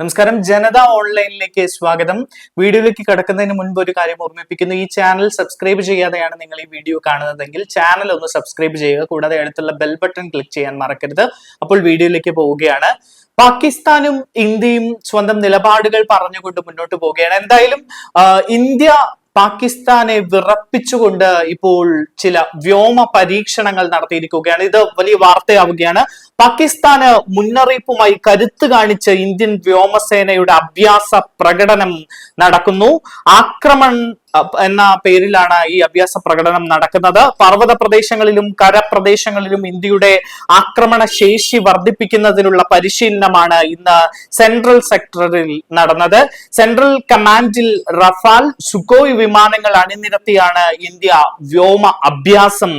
നമസ്കാരം. ജനത ഓൺലൈനിലേക്ക് സ്വാഗതം. വീഡിയോയിലേക്ക് കടക്കുന്നതിന് മുൻപ് ഒരു കാര്യം ഓർമ്മിപ്പിക്കുന്നു. ഈ ചാനൽ സബ്സ്ക്രൈബ് ചെയ്യാതെയാണ് നിങ്ങൾ ഈ വീഡിയോ കാണുന്നതെങ്കിൽ ചാനൽ ഒന്ന് സബ്സ്ക്രൈബ് ചെയ്യുക. കൂടാതെ അടുത്തുള്ള ബെൽ ബട്ടൺ ക്ലിക്ക് ചെയ്യാൻ മറക്കരുത്. അപ്പോൾ വീഡിയോയിലേക്ക് പോവുകയാണ്. പാകിസ്ഥാനും ഇന്ത്യയും സ്വന്തം നിലപാടുകൾ പറഞ്ഞുകൊണ്ട് മുന്നോട്ട് പോവുകയാണ്. എന്തായാലും ഇന്ത്യ പാകിസ്ഥാനെ വിറപ്പിച്ചുകൊണ്ട് ഇപ്പോൾ ചില വ്യോമ പരീക്ഷണങ്ങൾ നടത്തിയിരിക്കുകയാണ്. ഇത് വലിയ വാർത്തയാവുകയാണ്. പാകിസ്ഥാന് മുന്നറിയിപ്പുമായി കരുത്ത് കാണിച്ച് ഇന്ത്യൻ വ്യോമസേനയുടെ അഭ്യാസ പ്രകടനം നടക്കുന്നു. ആക്രമൺ അഹ് എന്ന പേരിലാണ് ഈ അഭ്യാസ പ്രകടനം നടക്കുന്നത്. പർവത പ്രദേശങ്ങളിലും കരപ്രദേശങ്ങളിലും ഇന്ത്യയുടെ ആക്രമണ ശേഷി വർദ്ധിപ്പിക്കുന്നതിനുള്ള പരിശീലനമാണ് ഇന്ന് സെൻട്രൽ സെക്ടറിൽ നടന്നത്. സെൻട്രൽ കമാൻഡിൽ റഫാൽ സുക്കോയ് വിമാനങ്ങൾ അണിനിരത്തിയാണ് ഇന്ത്യ വ്യോമ അഭ്യാസം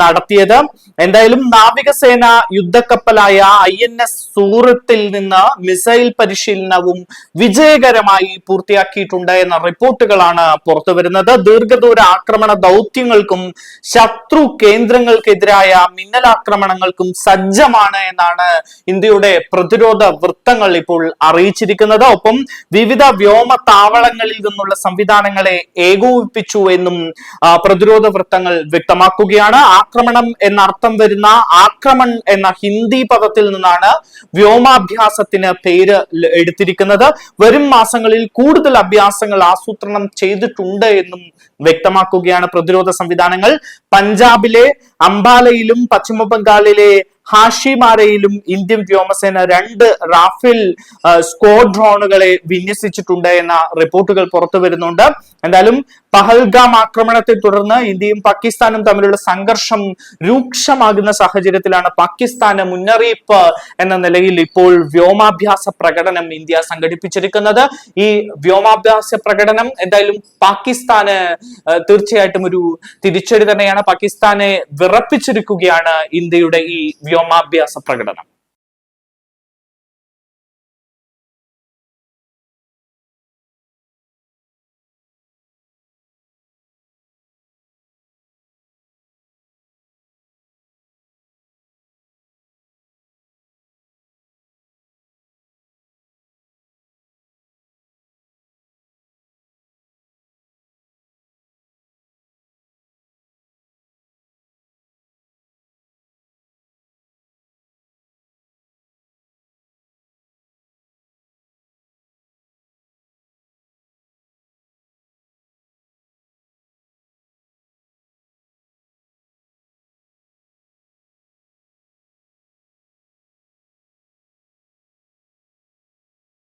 നടത്തിയത്. എന്തായാലും നാവികസേന യുദ്ധക്കപ്പലായ ഐ എൻ എസ് സൂറത്തിൽ നിന്ന് മിസൈൽ പരിശീലനവും വിജയകരമായി പൂർത്തിയാക്കിയിട്ടുണ്ട് എന്ന റിപ്പോർട്ടുകളാണ് പുറത്തു വരുന്നത്. ദീർഘദൂര ആക്രമണ ദൗത്യങ്ങൾക്കും ശത്രു കേന്ദ്രങ്ങൾക്കെതിരായ മിന്നലാക്രമണങ്ങൾക്കും സജ്ജമാണ് എന്നാണ് ഇന്ത്യയുടെ പ്രതിരോധ വൃത്തങ്ങൾ ഇപ്പോൾ അറിയിച്ചിരിക്കുന്നത്. ഒപ്പം വിവിധ വ്യോമ താവളങ്ങളിൽ നിന്നുള്ള സംവിധാനങ്ങളെ ഏകോപിപ്പിച്ചു എന്നും പ്രതിരോധ വൃത്തങ്ങൾ വ്യക്തമാക്കുകയാണ്. ആക്രമണം എന്നർത്ഥം വരുന്ന ആക്രമൺ എന്ന ഹിന്ദി പദത്തിൽ നിന്നാണ് വ്യോമാഭ്യാസത്തിന് പേര് എടുത്തിരിക്കുന്നത്. വരും മാസങ്ങളിൽ കൂടുതൽ അഭ്യാസങ്ങൾ ആസൂത്രണം ചെയ്തിട്ടുണ്ട് എന്നും വ്യക്തമാക്കുകയാണ് പ്രതിരോധ സംവിധാനങ്ങൾ. പഞ്ചാബിലെ അംബാലയിലും പശ്ചിമ ബംഗാളിലെ ഹാഷിമാരയിലും ഇന്ത്യൻ വ്യോമസേന രണ്ട് റാഫേൽ സ്കോഡ് ഡ്രോണുകളെ വിന്യസിച്ചിട്ടുണ്ട് എന്ന റിപ്പോർട്ടുകൾ പുറത്തു വരുന്നുണ്ട്. എന്തായാലും പഹൽഗാം ആക്രമണത്തെ തുടർന്ന് ഇന്ത്യയും പാകിസ്ഥാനും തമ്മിലുള്ള സംഘർഷം രൂക്ഷമാകുന്ന സാഹചര്യത്തിലാണ് പാകിസ്ഥാന് മുന്നറിയിപ്പ് എന്ന നിലയിൽ ഇപ്പോൾ വ്യോമാഭ്യാസ പ്രകടനം ഇന്ത്യ സംഘടിപ്പിച്ചിരിക്കുന്നത്. ഈ വ്യോമാഭ്യാസ പ്രകടനം എന്തായാലും പാകിസ്ഥാന് തീർച്ചയായിട്ടും ഒരു തിരിച്ചടി തന്നെയാണ്. പാകിസ്ഥാനെ വിറപ്പിച്ചിരിക്കുകയാണ് ഇന്ത്യയുടെ ഈ വ്യോമാഭ്യാസ പ്രകടനം